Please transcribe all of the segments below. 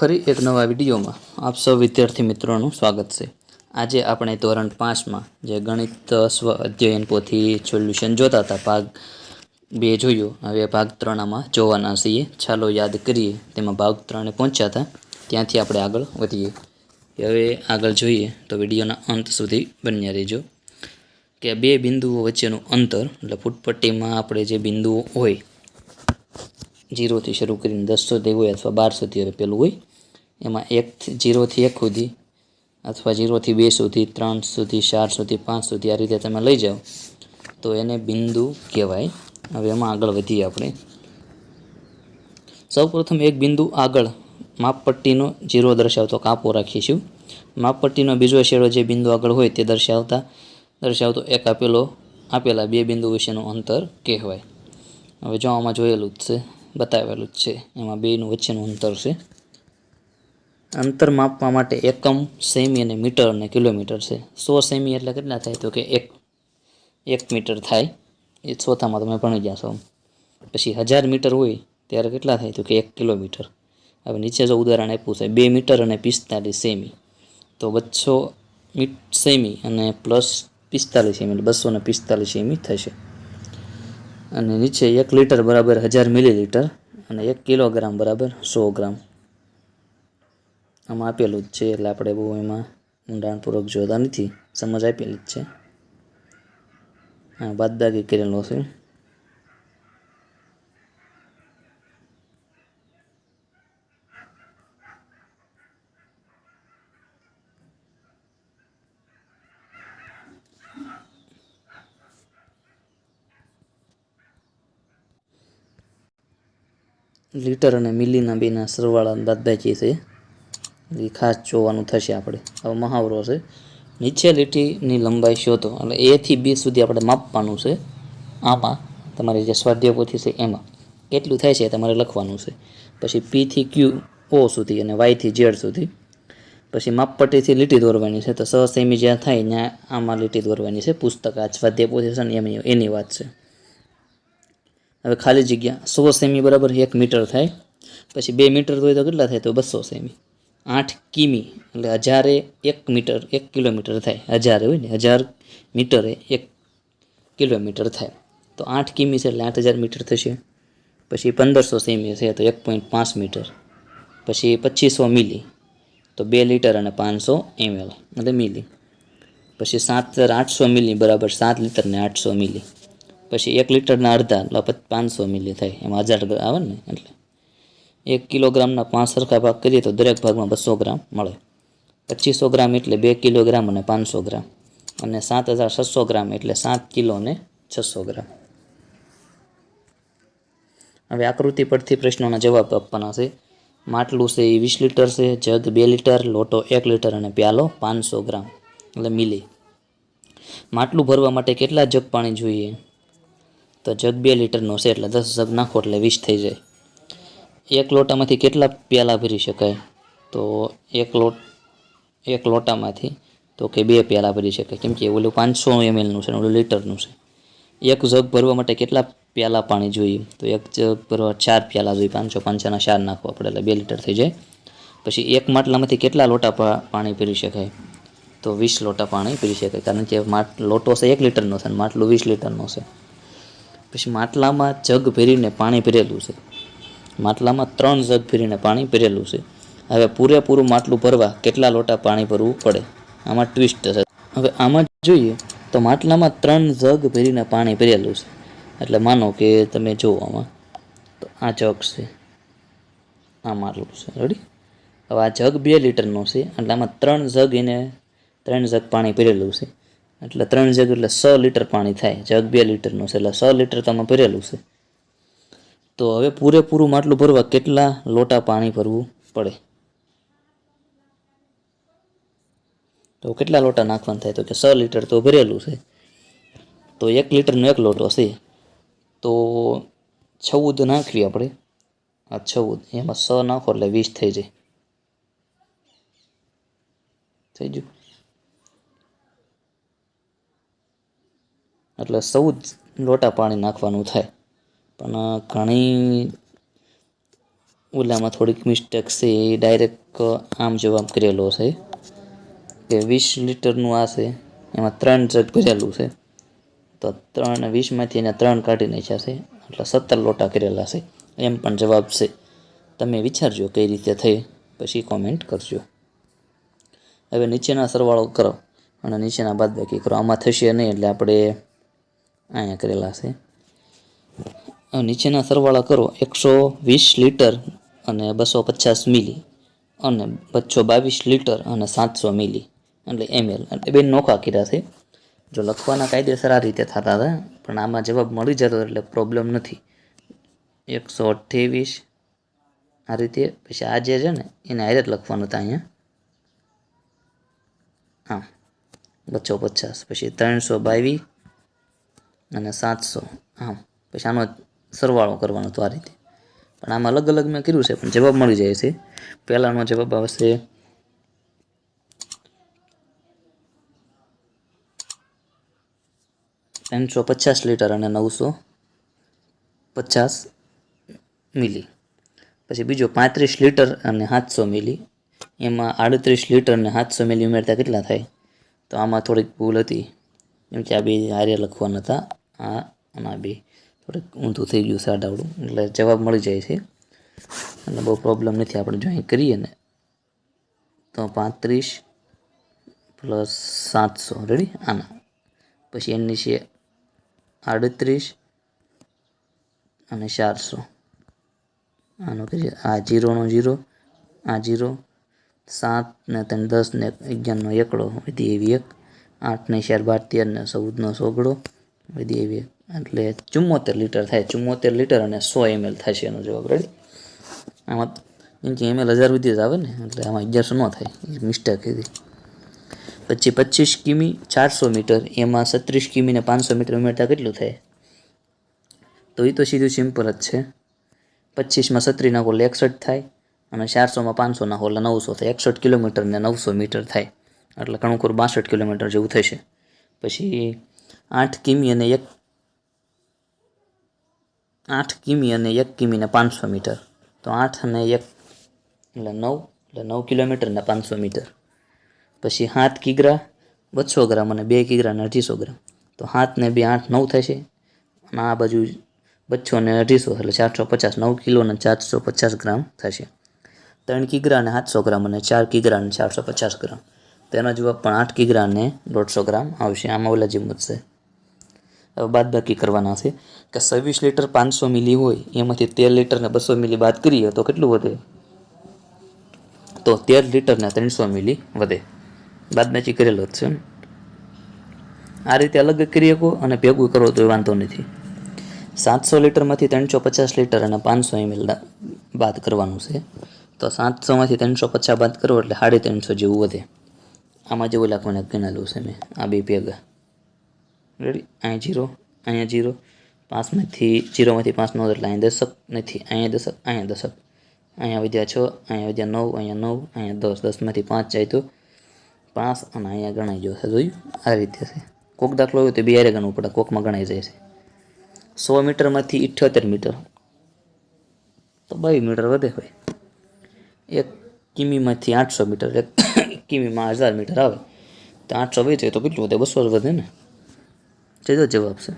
ફરી એક નવા વિડીયોમાં. આપ સૌ વિદ્યાર્થી મિત્રોનું સ્વાગત છે. આજે આપણે ધોરણ પાંચમાં જે ગણિત સ્વ અધ્યયન પોથી સોલ્યુશન જોતા હતા, ભાગ બે જોયો. હવે ભાગ ત્રણમાં જોવાના છીએ. ચાલો યાદ કરીએ. તેમાં ભાગ ત્રણે પહોંચ્યા હતા. ત્યાંથી આપણે આગળ વધીએ. હવે આગળ જોઈએ તો વિડીયોના અંત સુધી બન્યા રહેજો. કે બે બિંદુઓ વચ્ચેનું અંતર, એટલે ફૂટપટ્ટીમાં આપણે જે બિંદુઓ હોય જીરોથી શરૂ કરીને દસ સુધી હોય અથવા બાર સુધી હવે પેલું હોય, એમાં એકથી જીરોથી એક સુધી અથવા જીરોથી બે સુધી, ત્રણ સુધી, ચાર સુધી, પાંચ સુધી આ રીતે તમે લઈ જાઓ. તો એને બિંદુ કહેવાય. હવે એમાં આગળ વધીએ આપણે. સૌપ્રથમ એક બિંદુ આગળ માપપટ્ટીનો જીરો દર્શાવતો કાપો રાખીશું. માપપટ્ટીનો બીજો શેડો જે બિંદુ આગળ હોય તે દર્શાવતા, દર્શાવતો એક આપેલો, આપેલા બે બિંદુ વિશેનું અંતર કહેવાય. હવે જો આમાં જોયેલું જ છે. બતાવેલું જ છે. એમાં બેનું વચ્ચેનું અંતર છે. અંતર માપવા માટે એકમ, સેમી અને મીટર અને કિલોમીટર છે. સો સેમી એટલે કેટલા થાય તો કે એક એક મીટર થાય. એ ચોથામાં તમે ભણી જશો પછી હજાર મીટર હોય ત્યારે કેટલા થાય તો કે એક કિલોમીટર. હવે નીચે જો ઉદાહરણ આપ્યું છે, બે મીટર અને પિસ્તાલીસ સેમી. તો બસો મીટ સેમી અને પ્લસ પિસ્તાલીસ સેમી, એટલે બસો ને પિસ્તાલીસ સેમી થશે. અને નીચે એક લીટર બરાબર હજાર મિલીલીટર અને એક કિલોગ્રામ બરાબર સો ગ્રામ. આમાં આપેલું જ છે એટલે આપણે બહુ એમાં ઊંડાણપૂર્વક જોતા નથી. સમજ આપેલી જ છે. હા બાદદાગી કરેલો છે લીટર અને મિલીના બેના સરવાળા બાદબાકી છે, એ ખાસ જોવાનું થશે આપણે. હવે મહાવરો છે. નીચે લીટીની લંબાઈ શોધો. એટલે એથી બી સુધી આપણે માપવાનું છે. આમાં તમારી જે સ્વાધ્યાય પોથી છે એમાં કેટલું થાય છે તમારે લખવાનું છે. પછી પીથી ક્યુ ઓ સુધી અને વાયથી ઝેડ સુધી. પછી માપપટ્ટીથી લીટી દોરવાની છે. તો સ સેમી જ્યાં થાય ત્યાં આમાં લીટી દોરવાની છે. પુસ્તક આ સ્વાધ્યાય પોથી છે ને એની વાત છે. હવે ખાલી જગ્યા સો સેમી બરાબર એક મીટર થાય. પછી બે મીટર હોય તો કેટલા થાય તો બસો સેમી. આઠ કિમી, એટલે હજારે એક મીટર, એક કિલોમીટર થાય. હજારે હોય ને, હજાર મીટરે એક કિલોમીટર થાય. તો આઠ કિમી છે એટલે આઠ હજાર મીટર થશે. પછી પંદરસો સેમી છે તો એક પોઈન્ટ પાંચ મીટર. પછી પચીસો મિલી, તો બે લીટર અને પાંચસો એમએલ, એટલે મિલી. પછી સાત આઠસો મિલી બરાબર સાત લીટર ને આઠસો મિલી. પછી એક લીટરના અડધા, એટલે પાંચસો મિલી થાય. એમાં હજાર આવે ને એટલે. એક કિલોગ્રામના પાંચ સરખા ભાગ કરીએ તો દરેક ભાગમાં બસો ગ્રામ મળે. પચીસો ગ્રામ એટલે બે કિલોગ્રામ અને પાંચસો ગ્રામ. અને સાત હજાર છસો ગ્રામ એટલે સાત કિલો અને છસો ગ્રામ. હવે આકૃતિ પરથી પ્રશ્નોના જવાબ આપવાના છે. માટલું છે એ વીસ લીટર છે, જગ બે લીટર, લોટો એક લીટર અને પ્યાલો પાંચસો ગ્રામ. એટલે મિલી. માટલું ભરવા માટે કેટલા જગ પાણી જોઈએ? તો જગ બે લીટરનો છે એટલે દસ જગ નાખો એટલે વીસ થઈ જાય. એક લોટામાંથી કેટલા પ્યાલા ભરી શકાય? તો એક લોટ, એક લોટામાંથી, તો કે બે પ્યાલા ભરી શકાય. કેમ કે ઓલું પાંચસો એમએલનું છે ઓલું લીટરનું છે. એક જગ ભરવા માટે કેટલા પ્યાલા પાણી જોઈએ? તો એક જગ ભરવા ચાર પ્યાલા જોઈએ. પાંચસો પાંચસોના ચાર નાખવા પડે એટલે બે લીટર થઈ જાય. પછી એક માટલામાંથી કેટલા લોટા પાણી પીરી શકાય? તો વીસ લોટા પાણી પીરી શકાય. કારણ કે માટ, લોટો છે એક લીટરનો છે માટલું વીસ લીટરનો છે. પછી માટલામાં જગ ભરીને પાણી ભરેલું છે. માટલામાં ત્રણ જગ ભરીને પાણી ભરેલું છે. હવે પૂરેપૂરું માટલું ભરવા કેટલા લોટા પાણી ભરવું પડે? આમાં ટ્વિસ્ટ છે હવે આમાં જોઈએ તો માટલામાં ત્રણ જગ ભરીને પાણી ભરેલું છે. એટલે માનો કે તમે જુઓ આમાં. તો આ જગ છે. આ માટલું છે. રેડી હવે આ જગ બે લીટરનો છે. એટલે આમાં ત્રણ જગ એને ત્રણ જગ પાણી ભરેલું છે. એટલે ત્રણ જગ એટલે સો લીટર પાણી થાય, જગ બે લીટરનું છે એટલે સો લીટર તમે ભરેલું છે. તો હવે પૂરેપૂરું માટલું ભરવા કેટલા લોટા પાણી ભરવું પડે? તો કેટલા લોટા નાખવાના થાય? તો કે સો લીટર તો ભરેલું છે. તો એક લીટરનો એક લોટો છે. તો ચૌદ નાખવી આપણે. આ ચૌદ એમાં સો નાખો એટલે વીસ થઈ જાય. થઈ ગયું? એટલે સૌ જ લોટા પાણી નાખવાનું થાય. પણ ઘણી ઓલામાં થોડીક મિસ્ટેક છે, એ ડાયરેક્ટ આમ જવાબ કરેલો છે. કે વીસ લીટરનું આ છે, એમાં ત્રણ જગ ભરેલું છે. તો ત્રણ, વીસમાંથી એને ત્રણ કાઢી નાખ્યા છે, એટલે સત્તર લોટા કરેલા છે. એમ પણ જવાબ છે. તમે વિચારજો કઈ રીતે થઈ, પછી કોમેન્ટ કરજો. હવે નીચેના સરવાળો કરો અને નીચેના બાદબાકી કરો. આમાં થશે નહીં એટલે આપણે અહીંયા કરેલા છે. નીચેના સરવાળા કરો. એકસો વીસ લીટર અને બસો પચાસ મિલી અને બસો બાવીસ લીટર અને સાતસો મિલી એટલે એમએલ. એટલે બે નોખા કર્યા છે. જો લખવાના કાયદેસર આ રીતે થતા હતા, પણ આમાં જવાબ મળી જતો એટલે પ્રોબ્લેમ નથી. એકસો અઠ્યાવીસ આ રીતે, પછી આ જે છે ને, એને હારે જ લખવાનું હતા અહીંયા. હા, બસો પચાસ, પછી ત્રણસો બાવીસ અને સાતસો આમ પછી આનો સરવાળો કરવાનો હતો આ રીતે. પણ આમાં અલગ અલગ મેં કર્યું છે, પણ જવાબ મળી જાય છે. પહેલાંનો જવાબ આવશે ત્રણસો પચાસ લીટર અને નવસો પચાસ મિલી. પછી બીજો પાંત્રીસ લીટર અને સાતસો મિલી. એમાં આડત્રીસ લીટર અને સાતસો મિલી ઉમેરતા કેટલા થાય? તો આમાં થોડીક ભૂલ હતી. કેમ કે આ બે હારે લખવાના હતા. આ અને બે થોડીક ઊંધું થઈ ગયું છે આડાવડું એટલે જવાબ મળી જાય છે. અને બહુ પ્રોબ્લેમ નથી, આપણે જોઈન કરીએ ને તો પાંત્રીસ પ્લસ સાતસો. રેડી આના. પછી એની છે આડત્રીસ અને ચારસો. આનો કરીએ આ જીરોનો જીરો, આ જીરો, સાત ને ત્રણ દસ ને અગિયારનો એકડો. વધી એવી એક. આઠ ને ચાર બાર તેર ને ચૌદનો સોગડો વધી એવી. એટલે ચુમ્મોતેર લીટર થાય. ચુમ્મોતેર લીટર અને સો એમએલ થશે એનો જવાબ. રેડી આમાં કે એમએલ હજાર સુધી જ આવે ને, એટલે આમાં અગિયારસો ન થાય. એ મિસ્ટેક હતી. પછી પચીસ કિમી ચારસો મીટર, એમાં છત્રીસ કિમી ને પાંચસો મીટર ઉમેરતા કેટલું થાય? તો એ તો સીધું સિમ્પલ જ છે. પચીસમાં છત્રી નાખો એટલે એકસઠ થાય અને ચારસોમાં પાંચસો નાખો એટલે નવસો થાય. એકસઠ કિલોમીટર ને નવસો મીટર થાય. એટલે ઘણું ખરું, બાસઠ કિલોમીટર જેવું થશે. પછી આઠ કિમી અને એક આઠ કિમી અને એક કિમીને પાંચસો મીટર. તો આઠ અને એક એટલે નવ એટલે નવ કિલોમીટરને પાંચસો મીટર. પછી સાત કિગ્રા બસો ગ્રામ અને બે કિગ્રા અને અઢીસો ગ્રામ. તો સાત ને બે આઠ નવ થશે. અને આ બાજુ બસો ને અઢીસો એટલે ચારસો પચાસ, નવ કિલો અને ચારસો પચાસ ગ્રામ થશે. ત્રણ કિગ્રા અને સાતસો ગ્રામ અને ચાર કિગ્રા અને ચારસો પચાસ ગ્રામ. તેનો જેવા પણ આઠ કિગ્રા અને દોઢસો ગ્રામ આવશે. આમાં ઓલા જ હવે બાદબાકી કરવાના છે કે છવ્વીસ લીટર પાંચસો મિલી હોય, એમાંથી તેર લીટર ને બસો મિલી બાદ કરીએ તો કેટલું વધે? તો તેર લીટર ને ત્રણસો મિલી વધે. બાદબાકી કરેલો જ છે આ રીતે અલગ કરી શકો અને ભેગું કરો તો વાંધો નથી. સાતસો લીટરમાંથી ત્રણસો પચાસ લીટર અને પાંચસો એમએલ બાદ કરવાનું છે. તો સાતસોમાંથી ત્રણસો પચાસ બાદ કરો એટલે સાડી ત્રણસો જેવું વધે. આમાં જેવું લખવાનું ગણા લઉં છે મેં. આ બે ભેગા. રેડી અહીંયા જીરો અહીંયા જીરો પાંચમાંથી જીરોમાંથી પાંચ નવ એટલે અહીંયા દશક નથી. અહીંયા દશક અહીંયા દશક. અહીંયા વધ્યા છ, અહીંયા વધ્યા નવ, અહીંયા નવ, અહીંયા દસ. દસમાંથી પાંચ જાય તો પાંચ અને અહીંયા ગણાઈ જશે. જોયું? આ રીતે છે. કોક દાખલો હોય તો બે હારે ગણવું પડે. કોકમાં ગણાઈ જાય છે. સો મીટરમાંથી ઇઠ્યોતેર મીટર. તો બાવીસ મીટર વધે ભાઈ એક કિમીમાંથી આઠસો મીટર. એક કિમીમાં હજાર મીટર આવે તો આઠસો વધે તો કેટલું વધે બસો વધે ને જજો જવાબ છે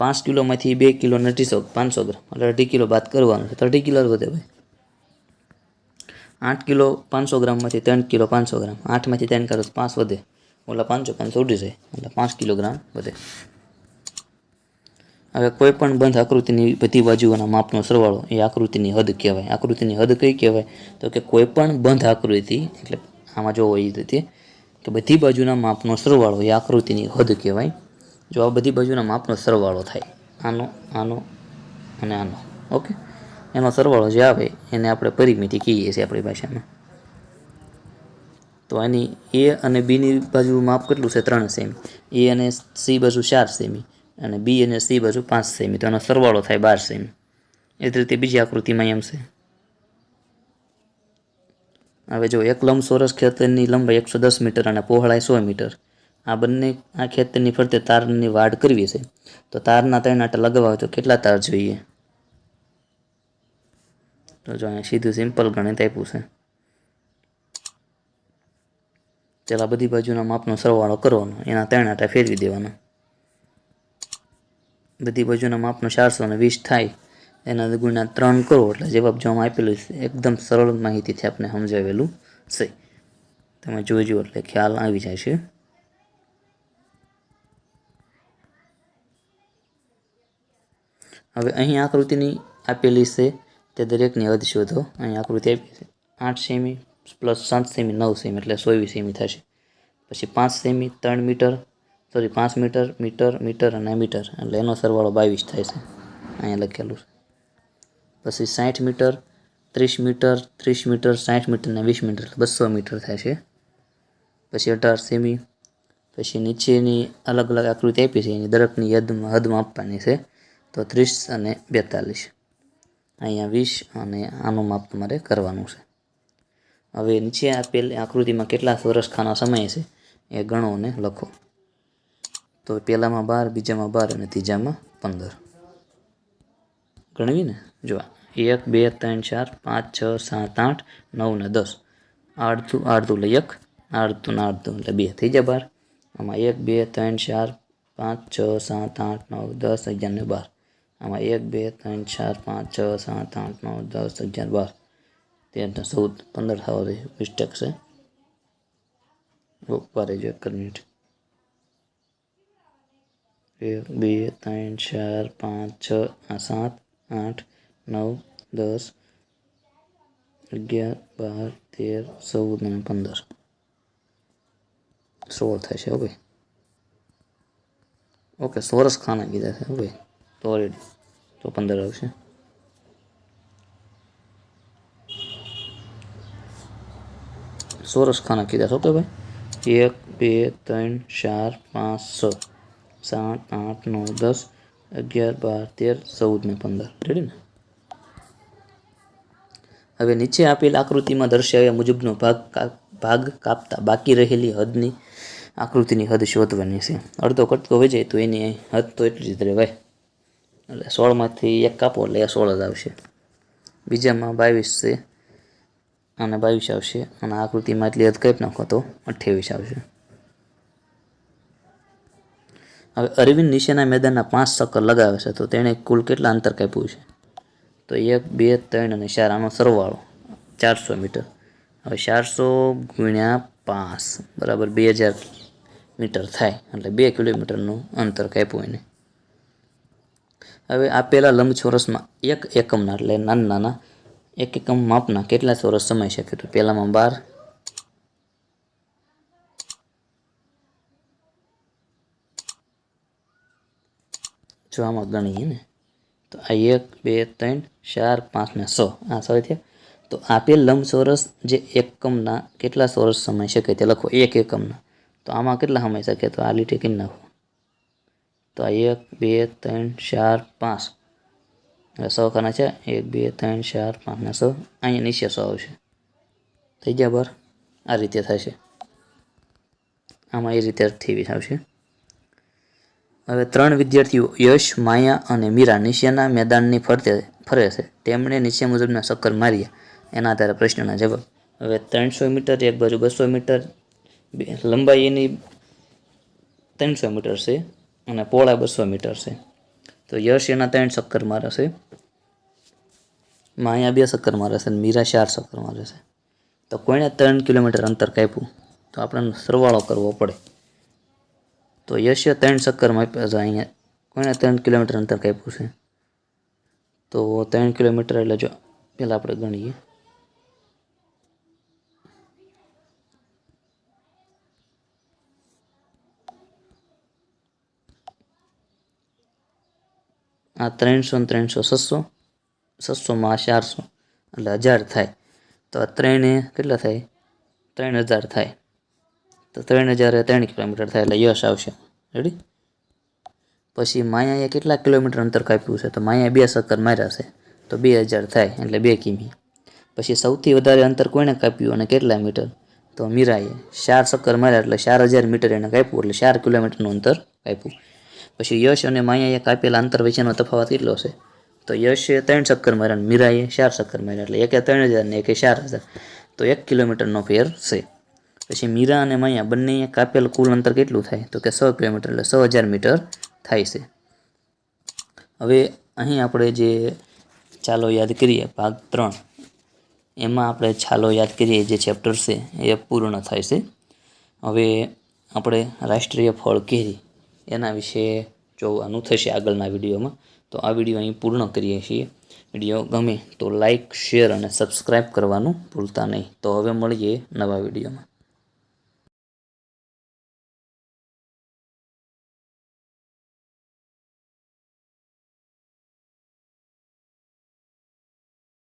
પાંચ કિલોમાંથી બે કિલો ને અઢીસો પાંચસો ગ્રામ એટલે અઢી કિલો બાદ કરવાનું છે તો અઢી કિલો વધે ભાઈ આઠ કિલો પાંચસો ગ્રામમાંથી ત્રણ કિલો પાંચસો ગ્રામ આઠમાંથી ત્રણ કરો પાંચ વધે ઓલા પાંચસો પાંચસો ઉડી જાય એટલે પાંચ કિલોગ્રામ વધે હવે કોઈ પણ બંધ આકૃતિની બધી બાજુઓના માપનો સરવાળો, એ આકૃતિની હદ કહેવાય। આકૃતિની હદ કઈ કહેવાય? તો કે કોઈ પણ બંધ આકૃતિ, એટલે આમાં જોવો એ રીતે કે બધી બાજુના માપનો સરવાળો એ આકૃતિની હદ કહેવાય. જો આ બધી બાજુના માપનો સરવાળો થાય, આનો આનો અને આનો, ઓકે? એનો સરવાળો જે આવે એને આપણે પરિમિતિ કહીએ છીએ આપણી ભાષામાં. તો એની એ અને બીની બાજુ માપ કેટલું છે? ત્રણ સેમી. એ અને સી બાજુ ચાર સેમી અને બી અને સી બાજુ પાંચ સેમી. તો એનો સરવાળો થાય બાર સેમી. એ જ રીતે બીજી આકૃતિમાં એમ છે. હવે જો એક લંબચોરસ ખેતરની લંબાઈ એકસો દસ મીટર અને પહોળાઈ સો મીટર. આ બંને આ ખેતરની ફરતે તારની વાડ કરવી છે. તો તારના ત્રણ આટા લગાવવા હોય તો કેટલા તાર જોઈએ? તો જો અહીંયા સીધું સિમ્પલ ગણિત આપ્યું છે. ચાલ બધી બાજુના માપનો સરવાળો કરવાનો. એના ત્રણ આટા ફેરવી દેવાના. બધી બાજુના માપનો ચારસો ને વીસ થાય. એના ગુણ્યા ત્રણ કરો એટલે જવાબ જો આપેલું છે, એકદમ સરળ માહિતીથી આપણે સમજાવેલું. છે તમે જોજો એટલે ખ્યાલ આવી જાય છે હવે અહીં આકૃતિની આપેલી છે તે દરેકની હદ શોધો. અહીં આકૃતિ આપી છે આઠ સેમી પ્લસ સાત સેમી, નવ સેમી, એટલે સોવીસ સેમી થશે. પછી પાંચ સેમી, ત્રણ મીટર, સોરી, પાંચ મીટર મીટર મીટર અને મીટર, એટલે એનો સરવાળો બાવીસ થાય છે. અહીંયા લખેલું છે. પછી સાઠ મીટર, ત્રીસ મીટર ત્રીસ મીટર, સાઠ મીટર ને વીસ મીટર, બસો મીટર થાય છે. પછી અઢાર સેમી, પછી નીચેની અલગ અલગ આકૃતિ આપી છે, એની દરેકની હદમાં હદમાં આપવાની છે, તો ત્રીસ અને બેતાલીસ. અહીંયા વીસ અને આનું માપ તમારે કરવાનું છે. હવે નીચે આપેલ આકૃતિમાં કેટલા ચોરસ ખાના સમય છે, એ ગણો અને લખો. તો પહેલામાં બાર, બીજામાં બાર અને ત્રીજામાં પંદર. ગણવી ને? જો એક બે ત્રણ ચાર પાંચ છ સાત આઠ નવ ને દસ અડધું અડધું એટલે એક અડધું ને અડધું એટલે બે થઈ જાય બાર આમાં એક બે ત્રણ ચાર પાંચ છ સાત આઠ નવ દસ અગિયાર ને બાર આમાં એક બે ત્રણ ચાર પાંચ છ સાત આઠ નવ દસ અગિયાર બાર તેર ને ચૌદ પંદર થવા દે મિસ્ટેક છે ઉપર જો એક જ મિનિટ એક બે ત્રણ ચાર પાંચ છ આ સાત આઠ નવ, દસ, અગિયાર, બાર, તેર, ચૌદ અને પંદર. સોળ છે હવે ઓકે સોરસ ખાના કીધા છે ઓકે તો તો પંદર આવશે. સોરસ ખાના કીધા છે કે ભાઈ. એક, બે, ત્રણ, ચાર, પાંચ, છ, સાત, આઠ, નવ, દસ, અગિયાર, બાર, તેર, ચૌદ ને પંદર. રેડી ને? હવે નીચે આપેલ આકૃતિમાં દર્શાવ્યા મુજબનો ભાગ ભાગ કાપતા બાકી રહેલી હદની આકૃતિની હદ શોધવાની છે. અડધો કટકો હોય જાય તો એની હદ તો એટલી જ રહેવાય એટલે સોળમાંથી એક કાપો એટલે એ સોળ જ આવશે. બીજામાં બાવીસ છે અને બાવીસ આવશે અને આકૃતિમાં એટલી હદ કાપી નાખો તો અઠ્યાવીસ આવશે. હવે અરવિંદ નીચેના મેદાનના પાંચ ચક્કર લગાવે છે તો તેણે કુલ કેટલા અંતર કાપ્યું છે? તો એક, બે, ત્રણ અને ચાર. આનો સરવાળો ચારસો મીટર. હવે ચારસો ગુણ્યા પાંચ, બરાબર બે હજાર મીટર થાય. એટલે બે કિલોમીટરનું અંતર કાપ્યું એને. હવે આપેલા લંબચોરસમાં એક એકમના, એટલે નાના નાના એક એકમ માપના કેટલા ચોરસ સમાઈ શકે તો પહેલામાં બાર, જો આમાં ગણીએ ને. આ એક, બે, ત્રણ, ચાર, પાંચ ને સો. આ સો થયા. તો આપેલ લંબચોરસ જે એકમના કેટલા ચોરસ સમય શકે તે લખો? એક એકમના. તો આમાં કેટલા સમય શકે તો આ લીટી કરી નાખો. તો આ એક, બે, ત્રણ, ચાર, પાંચ. સો ખાના છે. એક, બે, ત્રણ, ચાર, પાંચ ને સો. અહીંયા નીચે સો આવશે. થઈ ગયા બર? આ રીતે થશે આમાં એ રીતે અઠ્યાવીસ આવશે. હવે ત્રણ વિદ્યાર્થીઓ યશ, માયા અને મીરા નીચેના મેદાનની ફરતે ફરે છે. તેમણે નીચે મુજબના ચક્કર માર્યા. એના આધારે પ્રશ્નના જવાબ. હવે ત્રણસો મીટર, એક બાજુ બસો મીટર લંબાઈ એની ત્રણસો મીટર છે અને પોળા બસો મીટર છે. તો યશ એના ત્રણ ચક્કર મારે છે. માયા બે ચક્કર મારે છે અને મીરા ચાર ચક્કર મારે છે. તો કોઈને ત્રણ કિલોમીટર અંતર કાપ્યું? તો આપણને સરવાળો કરવો પડે. તો યશે ત્રણ ચક્કર માપ્યા છે અહીંયા કોઈને ત્રણ કિલોમીટર અંતર કાપ્યું છે તો ત્રણ કિલોમીટર એટલે જો પહેલાં આપણે ગણીએ આ ત્રણસો ને ત્રણસો છસો છસોમાં આ ચારસો એટલે હજાર થાય તો આ ત્રણે કેટલા થાય ત્રણ હજાર થાય તો ત્રણ હજાર ત્રણ કિલોમીટર થાય એટલે યશ આવશે. રેડી પછી માયાએ કેટલા કિલોમીટર અંતર કાપ્યું છે? તો માયાએ બે ચક્કર માર્યા છે. તો બે હજાર થાય એટલે બે કિમી. પછી સૌથી વધારે અંતર કોણે કાપ્યું અને કેટલા મીટર? તો મીરાએ ચાર સક્કર માર્યા એટલે ચાર હજાર મીટર એને કાપ્યું એટલે ચાર કિલોમીટરનું અંતર કાપ્યું. પછી યશ અને માયાએ કાપેલા અંતર વચ્ચેનો તફાવત કેટલો છે? તો યશે ત્રણ ચક્કર માર્યા અને મીરાએ ચાર સક્કર માર્યા એટલે એકે ત્રણ હજાર ને એકે ચાર હજાર. તો એક કિલોમીટરનો ફેર છે. પછી મીરા અને માયા બંને કાપેલ કુલ અંતર કેટલું થાય? તો કે સો કિલોમીટર એટલે સો હજાર મીટર થાય છે. હવે અહીં આપણે જે ચાલો યાદ કરીએ, ભાગ ત્રણ. એમાં આપણે ચાલો યાદ કરીએ, જે ચેપ્ટર છે એ પૂર્ણ થાય છે. હવે આપણે રાષ્ટ્રીય ફળ કેરી એના વિશે જોવાનું થશે આગળના વિડીયોમાં. તો આ વીડિયો અહીં પૂર્ણ કરીએ છીએ. વીડિયો ગમે તો લાઈક શેર અને સબસ્ક્રાઈબ કરવાનું ભૂલતા નહીં. તો હવે મળીએ નવા વિડીયોમાં.